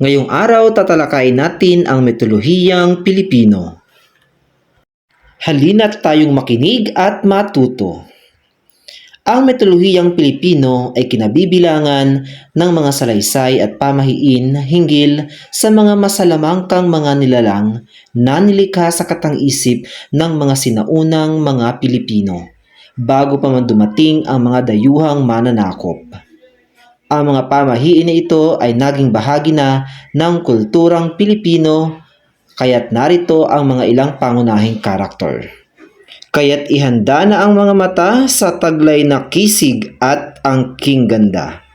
Ngayong araw tatalakayin natin ang mitolohiyang Pilipino. Halina't tayong makinig at matuto. Ang mitolohiyang Pilipino ay kinabibilangan ng mga salaysay at pamahiin hinggil sa mga masalamangkang mga nilalang na nilikha sa katang-isip ng mga sinaunang mga Pilipino bago pa man dumating ang mga dayuhang mananakop. Ang mga pamahiin na ito ay naging bahagi na ng kulturang Pilipino kaya't narito ang mga ilang pangunahing karakter. Kaya't ihanda na ang mga mata sa taglay na kisig at ang king ganda.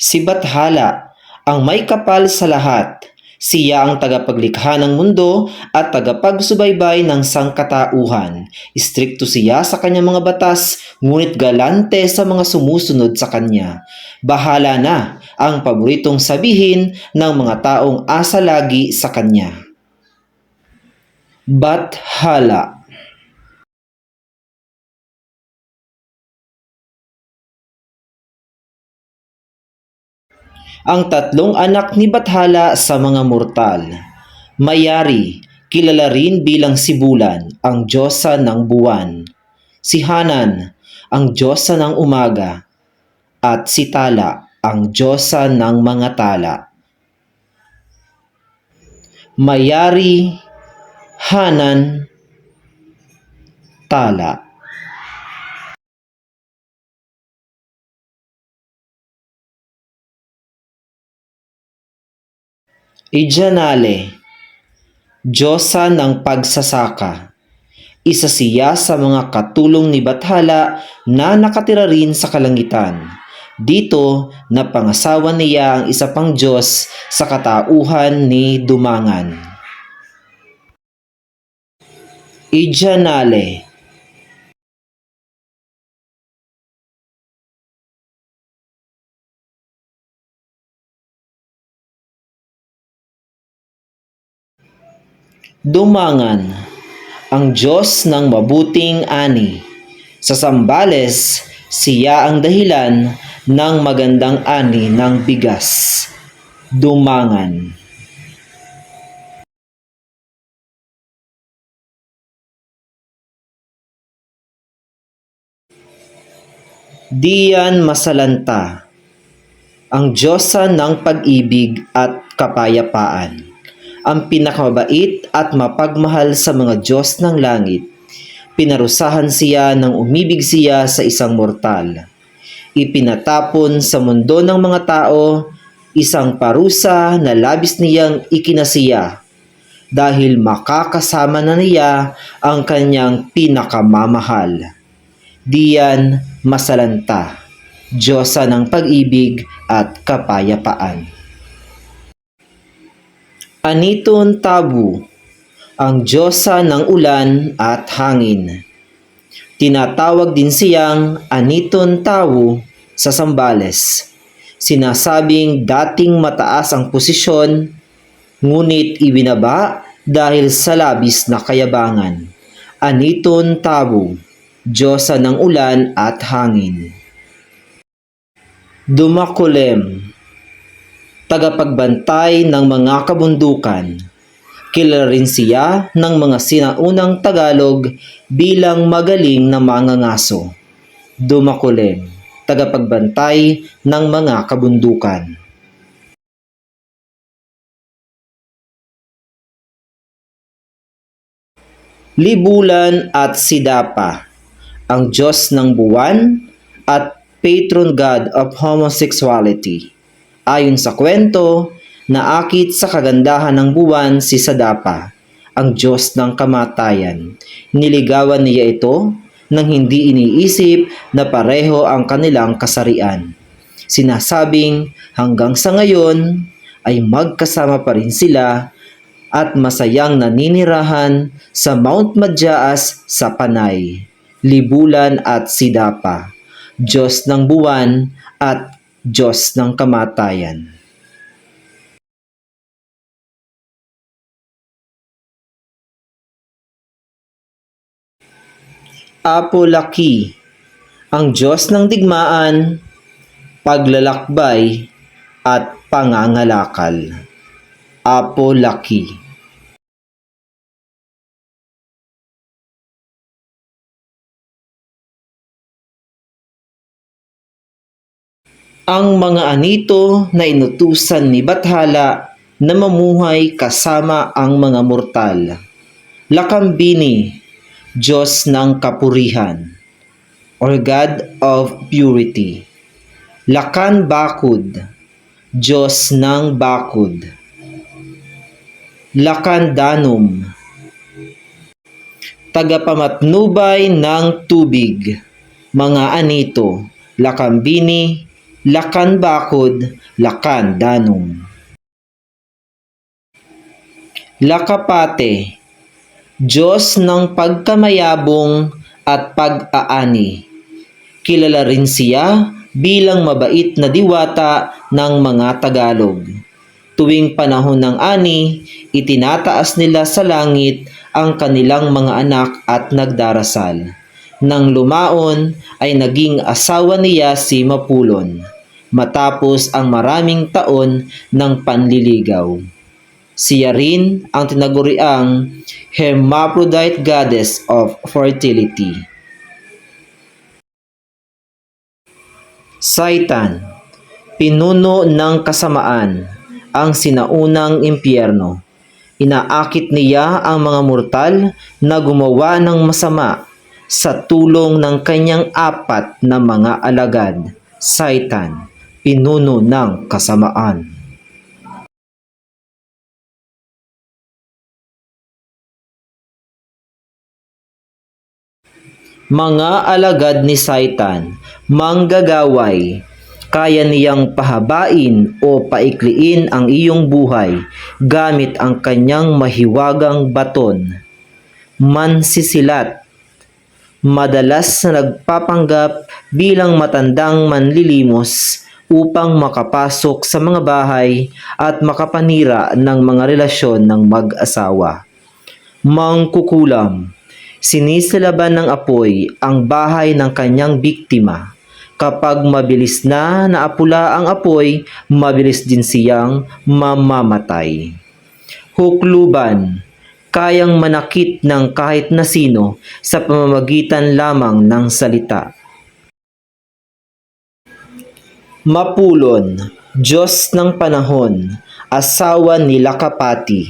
Si Bathala, ang may kapal sa lahat. Siya ang tagapaglikha ng mundo at tagapagsubaybay ng sangkatauhan. Istrikto siya sa kanyang mga batas, ngunit galante sa mga sumusunod sa kanya. Bahala na ang paboritong sabihin ng mga taong asa lagi sa kanya. Bathala ang tatlong anak ni Bathala sa mga mortal. Mayari, kilala rin bilang Sibulan, ang Diyosa ng buwan. Si Hanan, ang Diyosa ng umaga. At si Tala, ang Diyosa ng mga tala. Mayari, Hanan, Tala. Ijanale, Diyosa ng pagsasaka. Isa siya sa mga katulong ni Bathala na nakatira rin sa kalangitan. Dito, napangasawa niya ang isa pang Diyos sa katauhan ni Dumangan. Ijanale, Dumangan, ang Diyos ng mabuting ani. Sa Sambales, siya ang dahilan ng magandang ani ng bigas. Dumangan. Diyan Masalanta, ang Diyosa ng pag-ibig at kapayapaan ang pinakamabait at mapagmahal sa mga Diyos ng langit. Pinarusahan siya nang umibig siya sa isang mortal. Ipinatapon sa mundo ng mga tao isang parusa na labis niyang ikinasiya dahil makakasama na niya ang kanyang pinakamamahal. Diyan Masalanta, Diyosa ng pag-ibig at kapayapaan. Aniton Tabu, ang Diyosa ng ulan at hangin. Tinatawag din siyang Aniton Tawu sa Sambales. Sinasabing dating mataas ang posisyon, ngunit ibinaba dahil sa labis na kayabangan. Aniton Tabu, Diyosa ng ulan at hangin. Dumakulem, tagapagbantay ng mga kabundukan. Kilala rin siya ng mga sinaunang Tagalog bilang magaling na mangangaso. Dumakulem, tagapagbantay ng mga kabundukan. Libulan at Sidapa, ang Diyos ng buwan at patron god of homosexuality. Ayon sa kwento, naakit sa kagandahan ng buwan si Sadapa, ang Diyos ng kamatayan. Niligawan niya ito nang hindi iniisip na pareho ang kanilang kasarian. Sinasabing hanggang sa ngayon ay magkasama pa rin sila at masayang naninirahan sa Mount Madyaas sa Panay, Libulan at Sidapa, Diyos ng buwan at Diyos ng kamatayan. Apolaki, ang Diyos ng digmaan, paglalakbay, at pangangalakal. Apo Laki Ang mga anito na inutusan ni Bathala na mamuhay kasama ang mga mortal. Lakambini, Diyos ng Kapurihan, or God of Purity. Lakan Bakud, Diyos ng Bakud. Lakandanum, tagapamatnubay ng tubig, mga anito, lakambini, lakan bakod, lakan danum. Lakapate, Diyos ng pagkamayabong at pag-aani. Kilala rin siya bilang mabait na diwata ng mga Tagalog. Tuwing panahon ng ani, itinataas nila sa langit ang kanilang mga anak at nagdarasal. Nang lumaon ay naging asawa niya si Mapulon matapos ang maraming taon ng panliligaw. Siya rin ang tinaguriang hermaphrodite goddess of fertility. Satan, pinuno ng kasamaan, ang sinaunang impyerno. Inaakit niya ang mga mortal na gumawa ng masama sa tulong ng kanyang apat na mga alagad. Satan, pinuno ng kasamaan. Mga alagad ni Satan, manggagaway, kaya niyang pahabain o paikliin ang iyong buhay gamit ang kanyang mahiwagang baton. Mansisilat, madalas na nagpapanggap bilang matandang manlilimos upang makapasok sa mga bahay at makapanira ng mga relasyon ng mag-asawa. Mangkukulam, sinisilaban ng apoy ang bahay ng kanyang biktima. Kapag mabilis na naapula ang apoy, mabilis din siyang mamamatay. Hukluban, kayang manakit ng kahit na sino sa pamamagitan lamang ng salita. Mapulon, Diyos ng panahon, asawa ni Lakapati.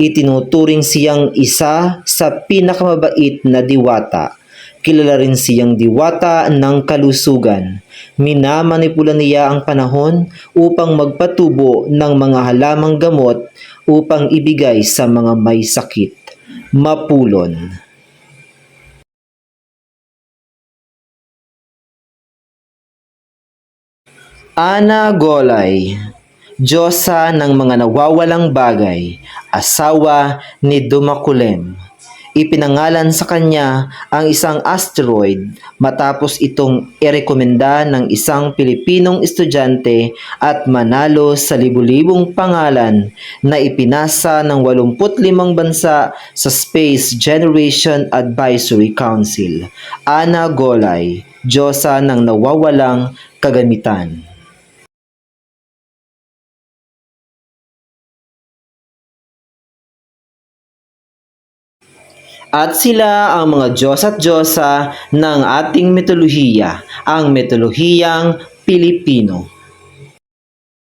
Itinuturing siyang isa sa pinakamabait na diwata. Kilala rin siyang diwata ng kalusugan. Minamanipula niya ang panahon upang magpatubo ng mga halamang gamot upang ibigay sa mga may sakit. Mapulon. Ana Golay, Diyosa ng mga nawawalang bagay, asawa ni Dumakulem. Ipinangalan sa kanya ang isang asteroid matapos itong irekomenda ng isang Pilipinong estudyante at manalo sa libu-libong pangalan na ipinasa ng 85 bansa sa Space Generation Advisory Council. Ana Golay, Diyosa ng nawawalang kagamitan. At sila ang mga Diyos at Diyosa ng ating mitolohiya, ang mitolohiyang Pilipino.